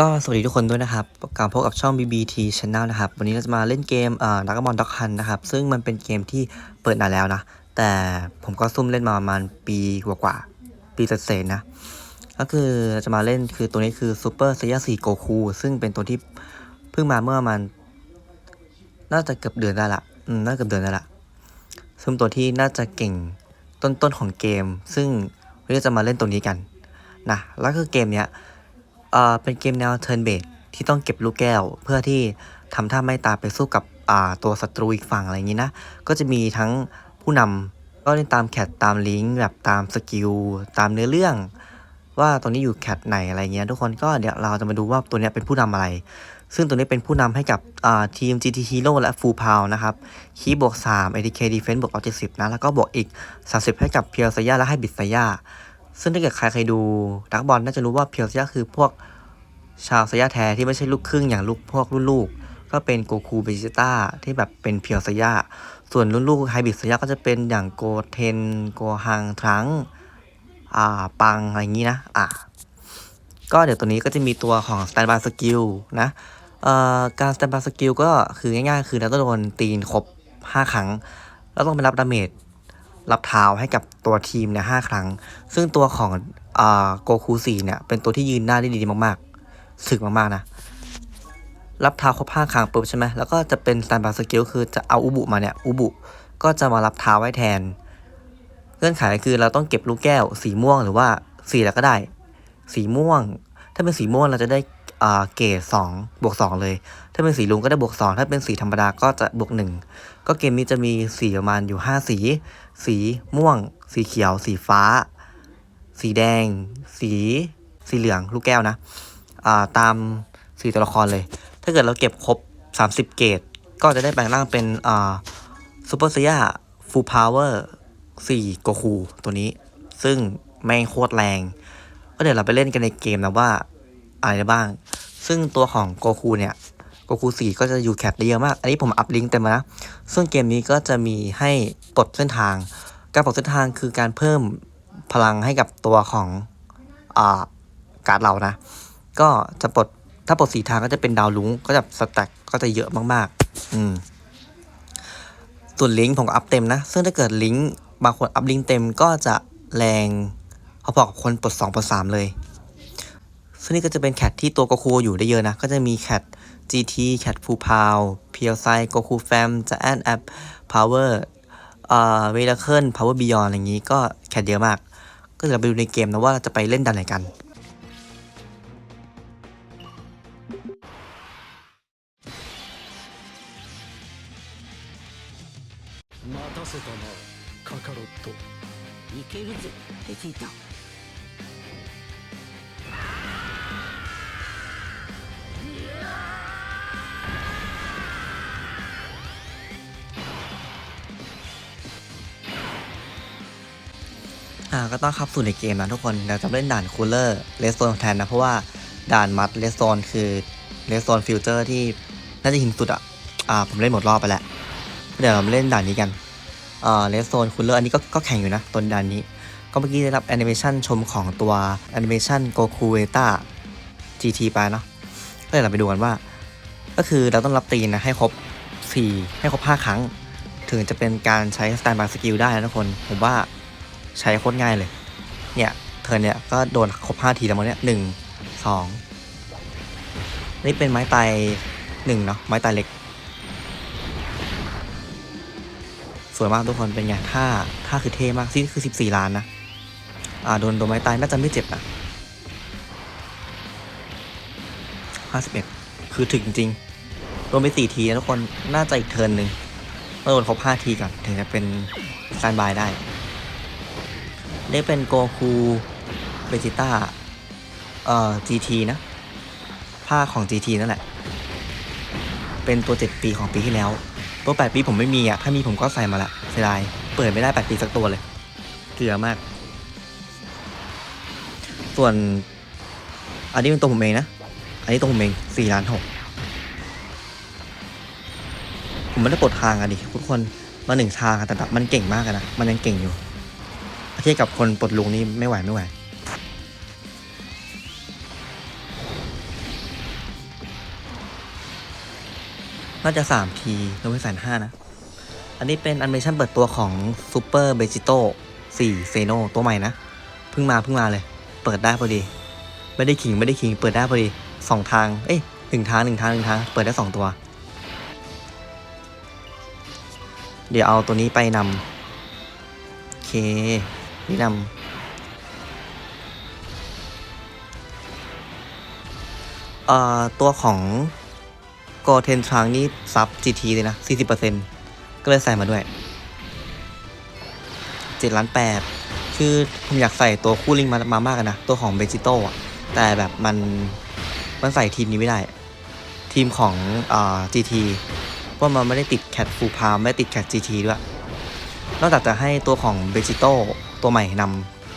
ก็สวัสดีทุกคนด้วยนะครับกลับพบกับช่อง BBT Channel นะครับ วันนี้เราจะมาเล่นเกมเอ่อนักบอลด็อกฮันนะครับ ซึ่งมันเป็นเกมที่เปิดนานแล้วนะ แต่ผมก็ซุ่มเล่นมาประมาณปีกว่าๆปีเศษนะ ก็คือจะมาเล่นคือตัวนี้คือ Super s a i y a 4 Goku ซึ่งเป็นตัวที่เพิ่งมาเมื่อมันน่าจะเกือบเดือนได้ละ อืม น่าเกือบเดือนได้ละ ซึ่งตัวที่น่าจะเก่งต้นๆของเกม ซึ่งวันนี้จะมาเล่นตัวนี้กันนะ แล้วคือเกมเนี้ย อ่อเป็นเกมแนว turn based ที่ต้องเก็บลูกแก้ว เพื่อที่ทำท่าไม่ตายไปสู้กับอ่าตัวศัตรูอีกฝั่งอะไรอย่างนี้นะ ก็จะมีทั้งผู้นำก็เล่นตามแคทตามลิงก์แบบตามสกิลตามเนื้อเรื่อง ว่าตัวนี้อยู่แคทไหนอะไรเงี้ยทุกคนก็เดี๋ยวเราจะมาดูว่าตัวนี้เป็นผู้นำอะไร ซึ่งตัวนี้เป็นผู้นำให้กับทีม GT Hero และ Full Power นะครับคีบวก3 ATK Defense บวก 70นะแล้วก็บวกอีก 30 ให้กับเพียวซย่าและให้บิดซย่า ซึ่งถ้าเกิดใครเคยดูดักบอลน่าจะรู้ว่าเพียวซย่าคือพวกชาวสยแท้ที่ไม่ใช่ลูกครึ่งอย่างลูกพวกรุ่นลูก ก็เป็นโกคูเบจิต้าที่แบบเป็นเพียวสยส่วนรุ่นลูกไฮบริดสยก็จะเป็นอย่างโกเทนโกฮังทรังอ่าปังอะไรอย่างนี้นะอะก็เดี๋ยวตัวนี้ก็จะมีตัวของ Standby Skill นะเอ่อการ Standby Skill ก็คือง่ายๆ คือเราต้องโดนตีนครบ 5 ครั้ง แล้วต้องไปรับดาเมจ รับเท้าให้กับตัวทีมเนี่ยห้าครั้ง ซึ่งตัวของโกคูสี่เนี่ยเป็นตัวที่ยืนหน้าได้ดีมากๆ สึกมากๆนะ รับเท้าครบห้าครั้งปุ๊บใช่ไหมแล้วก็จะเป็นสแตนบาร์สกิลคือจะเอาอุบุมาเนี่ยอุบุก็จะมารับเท้าไว้แทน เงื่อนไขคือเราต้องเก็บลูกแก้ว สีม่วงหรือว่าสีอะไรก็ได้ สีม่วง ถ้าเป็นสีม่วงเราจะได้ อ่าเกรดสองบวกสองเลย ถ้าเป็นสีลุงก็ได้บวกสองถ้าเป็นสีธรรมดาก็จะบวกหนึ่งก็เกมนี้จะมีสีประมาณอยู่ห้าสี สีม่วง สีเขียว สีฟ้า สีแดง สีสีเหลืองลูกแก้วนะอ่าตามสีตัวละครเลย ถ้าเกิดเราเก็บครบ 30 เกรดก็จะได้แปลงร่างเป็นอ่าซูเปอร์เซียฟูลพาวเวอร์4โกคูตัวนี้ ซึ่งแม่งโคตรแรง ก็เดี๋ยวเราไปเล่นกันในเกมนะว่าอะไรบ้าง ซึ่งตัวของโกคูเนี่ยโกคู4ก็จะอยู่แคปได้เยอะมาก อันนี้ผมอัพลิงก์เต็มานะ ซึ่งเกมนี้ก็จะมีให้ปลดเส้นทาง การปลดเส้นทางคือการเพิ่มพลังให้กับตัวของอ่าการ์ดเรานะ ก็จะปลดถ้าปลดสีทางก็จะเป็นดาวลุงก็จะสแต็กก็จะเยอะมากๆ อืม ส่วนลิงก์ผมก็อัพเต็มนะ ซึ่งถ้าเกิดลิงก์บางคนอัพลิงก์เต็มก็จะแรงพอๆกับคนปลด2ปลด3เลย ซึ่งนี่ก็จะเป็นแคทที่ตัวโกคูอยู่ได้เยอะนะ ก็จะมีแคท GT แคทฟูพาวเพียวไซโกคูแฟมจะแอนแอปพาวเวอร์เอ่อเวลาเคิลพาวเวอร์บิยอนอะไรอย่างนี้ก็แคทเยอะมาก ก็เดี๋ยวเราไปดูในเกมนะว่าเราจะไปเล่นดันไหนกัน 待たせたなカカロットいけるぜベジータ าก็ต้องเข้าสู่ในเกมนะทุกคนเราจะเล่นด่านคูลเลอร์เลสโซนแทนนะเพราะว่าด่านมัดเลสโซนคือเลสโซนฟิลเตอร์ที่น่าจะหินสุดอะอ่าผมเล่นหมดรอบไปแล้วเดี๋ยวเรามาเล่นด่านนี้กันเอ่าเลสโซนคูลเลอร์อันนี้ก็ก็แข่งอยู่นะตัวด่านนี้ ก็เมื่อกี้ได้รับแอนิเมชันชมของตัวแอนิเมชันโกคูเวต้า GT ไปเนาะก็เดี๋ยวเราไปดูกันว่า ก็คือเราต้องรับตีนนะให้ครบ 4 ให้ครบ 5 ครั้ง ถึงจะเป็นการใช้สแตนบายสกิลได้นะทุกคน ผมว่า ใช้โคตรง่ายเลย เนี่ยเธอเนี่ยก็โดนครบห้าทีแล้วมั้งเนี่ยหนึ่งสองนี่เป็นไม้ตายหนึ่งเนาะไม้ตายเล็ก สวยมากทุกคนเป็นไงท่าท่าคือเท่มากซี่คือสิบสี่ล้านนะอ่าโดนโดนไม้ตายน่าจะไม่เจ็บนะห้าสิบเอ็ดคือถึงจริงโดนไปสี่ทีนะทุกคนน่าจะอีกเทิร์นหนึ่งต้องโดนครบห้าทีก่อนถึงจะเป็นสแตนบายได้ ได้เป็นโกคูเบจิต้าเอ่อ GT นะภาคของ GT นั่นแหละ เป็นตัว 7 ปีของปีที่แล้ว ตัว 8 ปีผมไม่มีอะถ้ามีผมก็ใส่มาละเสียดาย เปิดไม่ได้ 8 ปีสักตัวเลย เกลือมาก ส่วน อันนี้เป็นตัวผมเองนะ อันนี้ตัวผมเอง4ล้าน6ผมไม่ได้ปลดทางอะดิทุกคนมาหนึ่งทางแต่แบบมันเก่งมากนะ มันยังเก่งอยู่ ทียบกับคนปลดลุงนี่ไม่ไหวไม่ไหวน่าจะสามทีลงไปแสนห้านะ อันนี้เป็นแอนิเมชันเปิดตัวของซูเปอร์เบจิโต้สี่เซโนตัวใหม่นะ เพิ่งมาเพิ่งมาเลย เปิดได้พอดี ไม่ได้ขิงไม่ได้ขิง เปิดได้พอดีสองทาง เอ้ยหนึ่งทางหนึ่งทางหนึ่งทาง เปิดได้สองตัว เดี๋ยวเอาตัวนี้ไปนำโอเค นี่นำเอ่อตัวของโกเทนทรังนี่ซับ GT เลยนะ 40%ก็เลยใส่มาด้วย 7 ล้าน8คือผมอยากใส่ตัวคู่ลิงมามามากนะ ตัวของเบจิโต้อะแต่แบบมันมันใส่ทีมนี้ไม่ได้ ทีมของอ่า GT เพราะมันไม่ได้ติดแคทฟูพาไม่ได้ติดแคท GT ด้วย นอกจากจะให้ตัวของเบจิโต้ ตัวใหม่น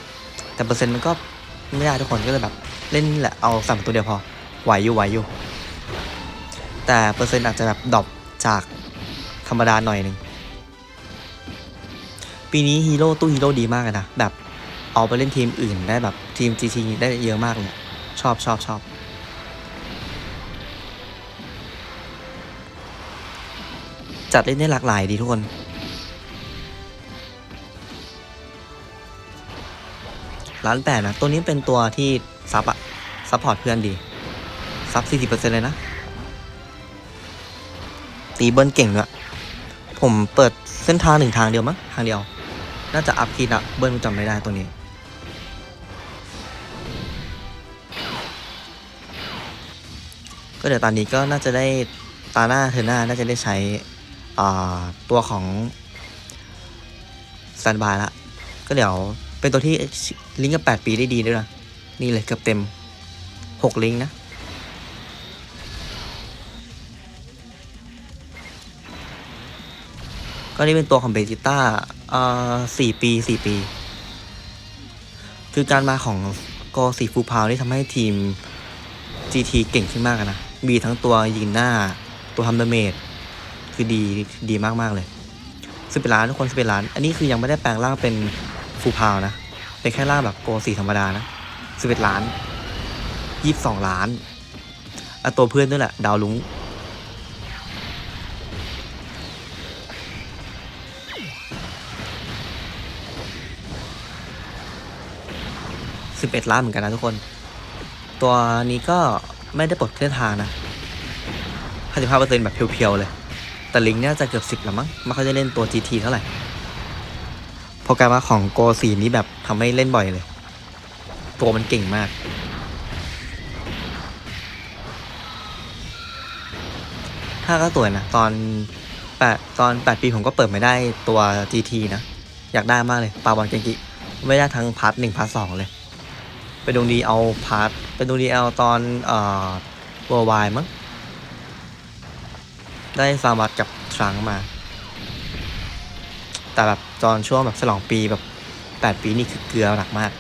ำแต่เปอร์เซ็นต์มันก็ไม่ได้ทุกคนก็เลยแบบเล่นแหละเอาสั่ตัวเดียวพอไหวอยู่ไหวอยู่ แต่เปอร์เซ็นต์อาจจะแบบดรอปจากธรรมดาหน่อยหนึ่งปีนี้ฮีโร่ตู้ฮีโร่ดีมากเลยนะแบบเอาไปเล่นทีมอื่นได้แบบทีม GT ได้เยอะมากเลยชอบชอบชอบจัดเล่นได้หลากหลายดีทุกคน ร้านแปดนะ ตัวนี้เป็นตัวที่ซับอะซับพอร์ตเพื่อนดี ซับ40%เลยนะ ตีเบิ้ลเก่งด้วยผมเปิดเส้นทางหนึ่งทางเดียวมั้งทางเดียว น่าจะอัพทีนะเบิ้ลจำไม่ได้ตัวนี้ ก็เดี๋ยวตอนนี้ก็น่าจะได้ตาหน้าเธอหน้าน่าจะได้ใช้ตัวของสแตนบายละ ก็เดี๋ยว เป็นตัวที่ลิงก์กับ 8 ปีได้ดีด้วยนะ นี่เลยเกือบเต็ม 6 ลิงก์นะ ก็นี่เป็นตัวของเบจิต้าเอ่อสี่ปีสี่ปี คือการมาของโกสีฟูพาวนี่ทำให้ทีม GT เก่งขึ้นมากนะ มีทั้งตัวยิงหน้า ตัวทำดาเมจ คือดี ดีมาก ๆ เลยสิบเป็นล้านทุกคนสิบเป็นล้าน อันนี้คือยังไม่ได้แปลงร่างเป็น ฟูพาวนะ เป็นแค่ร่างแบบโกสีธรรมดานะสิบเอ็ดล้านยี่สิบสองล้านอะตัวเพื่อนด้วยแหละ ดาวลุงสิบเอ็ดล้านเหมือนกันนะทุกคน ตัวนี้ก็ไม่ได้ปลดเส้นทางนะห้าสิบห้าเปอร์เซ็นต์แบบเพียวๆเลย แต่ลิงเนี่ยจะเกือบสิบแล้วมั้งไม่ค่อยได้เล่นตัว GT เท่าไหร่ โปรแกรมของโกสีนี้แบบทำให้เล่นบ่อยเลย ตัวมันเก่งมาก ถ้าก็สวยนะ ตอนแปดตอนแปดปีผมก็เปิดไม่ได้ตัว GT นะ อยากได้มากเลยปาบอลเกงกิ ไม่ได้ทั้งพาร์ทหนึ่งพาร์ทสองเลย ไปดวงดีเอาพาร์ทไปดวงดีเอาตอนเอ่อเวอร์ไวมั้งได้ซามัดกับทรังมา แต่แบบตอนช่วงแบบฉลองปีแบบแปดปีนี่คือเกลือหนักมาก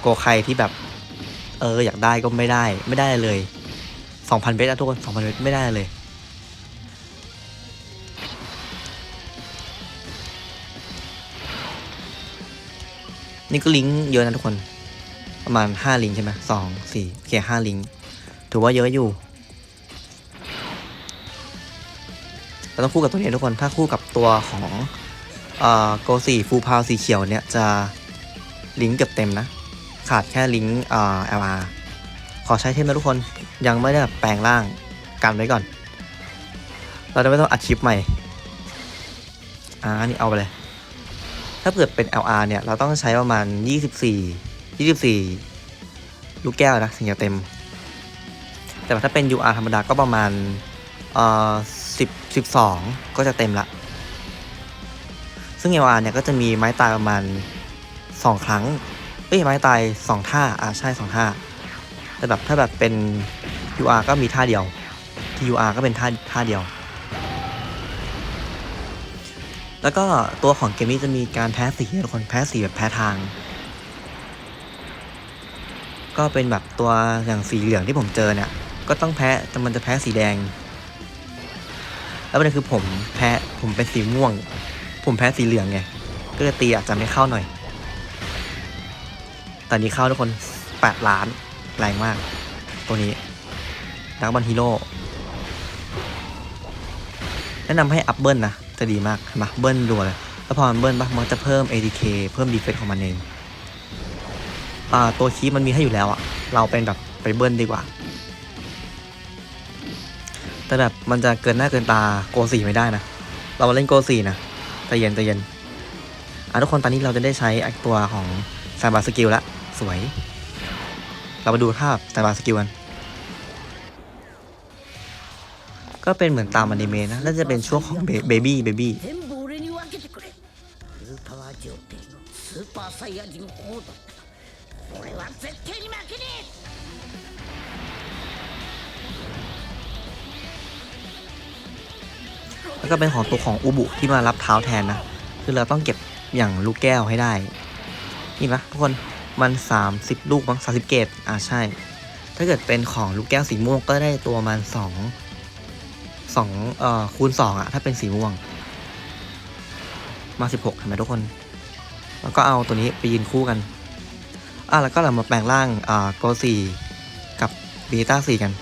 โกใครที่แบบเอออยากได้ก็ไม่ได้ไม่ได้เลยสองพันเบสอะทุกคนสองพันเบสไม่ได้เลย นี่ก็ลิงก์เยอะนะทุกคน ประมาณห้าลิงก์ใช่ไหมสองสี่โอเคห้าลิงก์ถือว่าเยอะอยู่เราต้องคู่กับตัวนี้ทุกคน ถ้าคู่กับตัวของ โกสีฟูพาวสีเขียวเนี่ยจะลิงก์เกือบเต็มนะ ขาดแค่ลิงก์เอ่อ LR ขอใช้เทมนะทุกคนยังไม่ได้แปลงร่างกันไว้ก่อน เราจะไม่ต้องอัดคลิปใหม่อ่านี่เอาไปเลย ถ้าเกิดเป็น LR เนี่ย เราต้องใช้ประมาณ 24 24 ลูกแก้วนะถึงจะเต็ม แต่ถ้าเป็น UR ธรรมดาก็ประมาณเอ่อ10 12 ก็จะเต็มละ ซึ่ง LR เนี่ยก็จะมีไม้ตายประมาณ 2 ครั้ง เอ้ยไม้ตาย 2 ท่า อ่าใช่ 2 ท่า แต่แบบถ้าแบบเป็น UR ก็มีท่าเดียว ที่ UR ก็เป็นท่าท่าเดียว แล้วก็ตัวของเกมนี้จะมีการแพ้สีทุกคนแพ้สีแบบแพ้ทาง ก็เป็นแบบตัวอย่างสีเหลืองที่ผมเจอเนี่ย ก็ต้องแพ้แต่มันจะแพ้สีแดง แล้วประเด็นคือผมแพ้ผมเป็นสีม่วง ผมแพ้สีเหลืองไงก็เลยตีอาจจะไม่เข้าหน่อยแต่นี้เข้าทุกคนแปดล้าน แรงมาก ตัวนี้ดักบอลฮีโร่แนะนำให้อัพเบิลนะ จะดีมากเห็นะเบิลรัวเลยแล้วพอมันเบิลปะมันจะเพิ่ม ATK เพิ่มดีเฟนของมันเอง อ่า ตัวคีมันมีให้อยู่แล้วอะเราเป็นแบบไปเบิลดีกว่า แต่แบบมันจะเกินหน้าเกินตาโกสี่ไม่ได้นะ เรามาเล่นโกสี่นะ ใจเย็นใจเย็น อ่ะทุกคนตอนนี้เราจะได้ใช้ไอ้ตัวของแซมบาสกิลละสวย เรามาดูภาพแซมบาสกิลกัน ก็เป็นเหมือนตามอนิเมะนะน่าจะเป็นช่วงของเบบี้เบบี้ 全部俺に分けてくれスーパワー状態のスーパーサイヤ人砲だ俺は絶対に負けね แล้วก็เป็นของตัวของอุบุที่มารับเท้าแทนนะ คือเราต้องเก็บอย่างลูกแก้วให้ได้ นี่ปะทุกคนมัน 30 ลูกมั้ง30เกตอ่าใช่ ถ้าเกิดเป็นของลูกแก้วสีม่วงก็ได้ตัวมัน2 2เอ่อคูณ2อะถ้าเป็นสีม่วง มา16เห็นไหมทุกคน แล้วก็เอาตัวนี้ไปยืนคู่กันอะแล้วก็เรามาแปลงร่างอ่าโกสี่กับบีต้าสี่กัน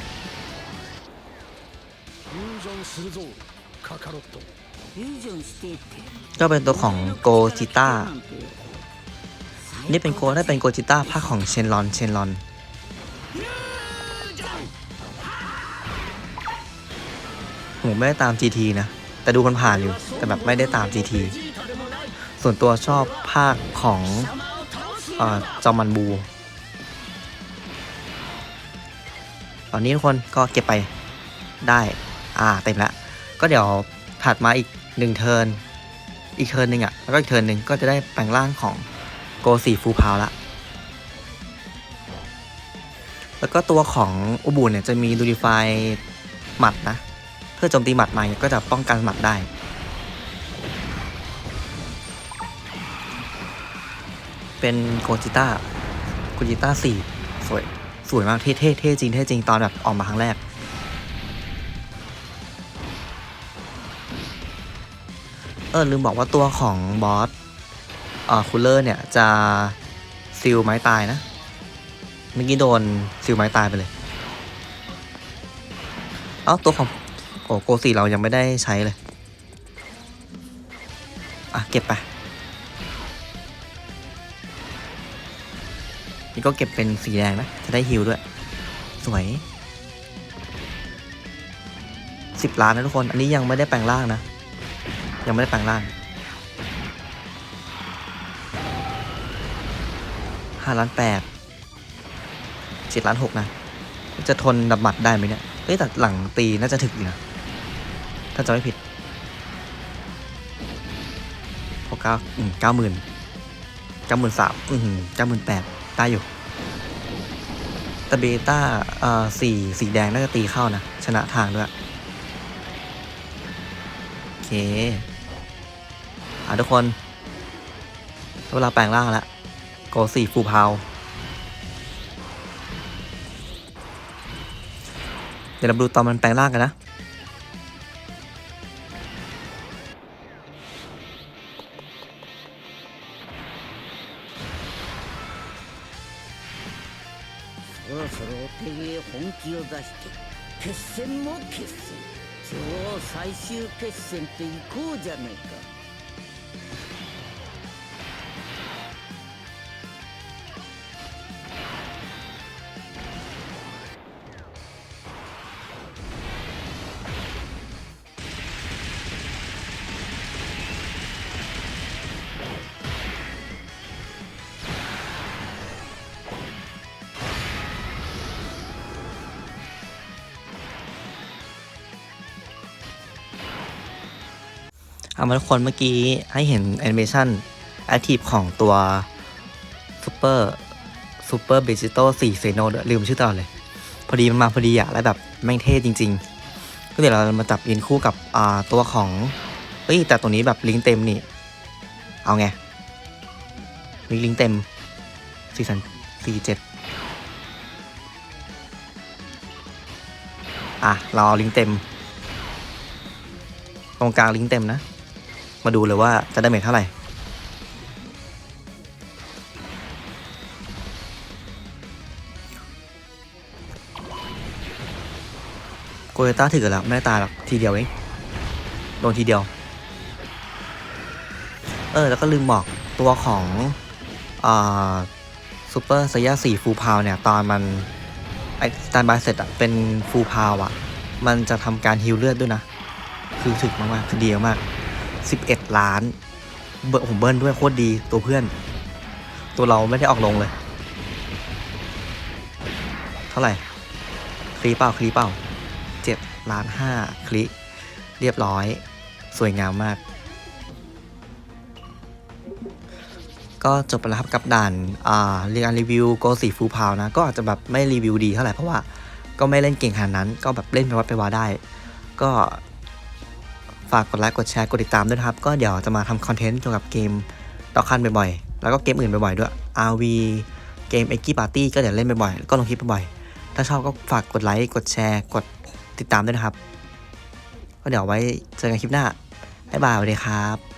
フュージョンするぞカカロットフュージョンしてって ก็เป็นตัวของโกจิต้า นี่เป็นโกได้เป็นโกจิต้าภาคของเชนลอน เชนลอน ผมไม่ได้ตาม GT นะ แต่ดูมันผ่านอยู่ แต่แบบไม่ได้ตาม GT ส่วนตัวชอบภาคของเอ่อจอมันบู ตอนนี้ทุกคนก็เก็บไปได้ อ่า เต็มแล้ว ก็เดี๋ยวถัดมาอีกหนึ่งเทิร์นอีกเทิร์นหนึ่งอะแล้วก็อีกเทิร์นหนึ่งก็จะได้แปลงร่างของโกสีฟูพาวละแล้วก็ตัวของอุบุเนี่ยจะมีดูดิฟายหมัดนะ เพื่อโจมตีหมัดมาเนี่ก็จะป้องกันหมัดได้ เป็นโกจิต้าโกจิต้าสี่สวยสวยมากเท่เท่เท่จริงเท่จริงตอนแบบออกมาครั้งแรก เออลืมบอกว่าตัวของบอสเอ่อคูลเลอร์เนี่ยจะซิลไม้ตายนะ เมื่อกี้โดนซิลไม้ตายไปเลย เอ้าตัวของโอ้โกสีเรายังไม่ได้ใช้เลย อะ เก็บไป นี่ก็เก็บเป็นสีแดงนะ จะได้ฮิลด้วย สวยสิบล้านนะทุกคน อันนี้ยังไม่ได้แปลงร่างนะ ยังไม่ได้แปลงร่างห้าล้านแปดเจ็ดล้านหกนะ จะทนดับหมัดได้ไหมเนี่ยเอ้ยแต่หลังตีน่าจะถึกอยู่นะ ถ้าจะไม่ผิดหกเก้าอืมเก้าหมื่นเก้าหมื่นสามอืมเก้าหมื่นแปดได้อยู่แต่เบต้าเอ่อสีสีแดงน่าจะตีเข้านะ ชนะทางด้วย โอเค ทุกคนเวลาแปลงร่างแล้วโกสี่ฟูพาว เดี๋ยวเราดูตอนมันแปลงร่างกันนะ そろそろお手芸本気を出して決戦も決戦超最終決戦と行こうじゃないか เอามาทุกคนเมื่อกี้ให้เห็นแอนิเมชันแอคทีฟของตัวซูเปอร์ซูเปอร์เบจิโต้สี่เซโนลืมชื่อตอดเลย พอดีมันมาพอดีอะแล้วแบบแม่งเท่จริง ๆ ก็เดี๋ยวเรามาจับยืนคู่กับอ่าตัวของเอ้ยแต่ตัวนี้แบบลิงเต็มนี่ เอาไงลิงก์ลิงเต็มสี่สันสี่เจ็ดอะ เราเอาลิงเต็ม ตรงกลางลิงเต็มนะ มาดูเลยว่าจะได้เมทเท่าไหร่ โกเยต้าถือแล้วไม่ได้ตายหรอกทีเดียวเองโดนทีเดียว เออ แล้วก็ลืมบอกตัวของอ่าซูเปอร์ไซย่าสี่ฟูพาวเนี่ย ตอนมันไอสแตนบายเสร็จอะเป็นฟูพาวอะมันจะทำการฮิลเลือดด้วยนะ คือถึกมากๆคือดีมาก สิบเอ็ดล้านเบิร์ผมเบิ้ลด้วยโคตรดีตัวเพื่อน ตัวเราไม่ได้ออกลงเลย เท่าไหร่ คลีเปล่าคลีเปล่าเจ็ดล้านห้าคลิเรียบร้อย สวยงามมาก ก็จบไปแล้วครับกับด่านอ่าเรียนรีวิวโกสีฟูพาวนะ ก็อาจจะแบบไม่รีวิวดีเท่าไหร่เพราะว่าก็ไม่เล่นเก่งขนาดนั้น ก็แบบเล่นไปวัดไปวาได้ ก็ ฝากกดไลค์กดแชร์กดติดตามด้วยนะครับ ก็เดี๋ยวจะมาทำคอนเทนต์เกี่ยวกับเกมต่อคันบ่อยๆ แล้วก็เกมอื่นบ่อยๆด้วย RV เกม e g g y Party ก็เดี๋ยวเล่นบ่อยๆแล้วก็ลงคลิปบ่อยๆถ้าชอบก็ฝากกดไลค์กดแชร์กดติดตามด้วยนะครับ ก็เดี๋ยวไว้เจอกันคลิปหน้าบ๊ายบายสวัสดีครับ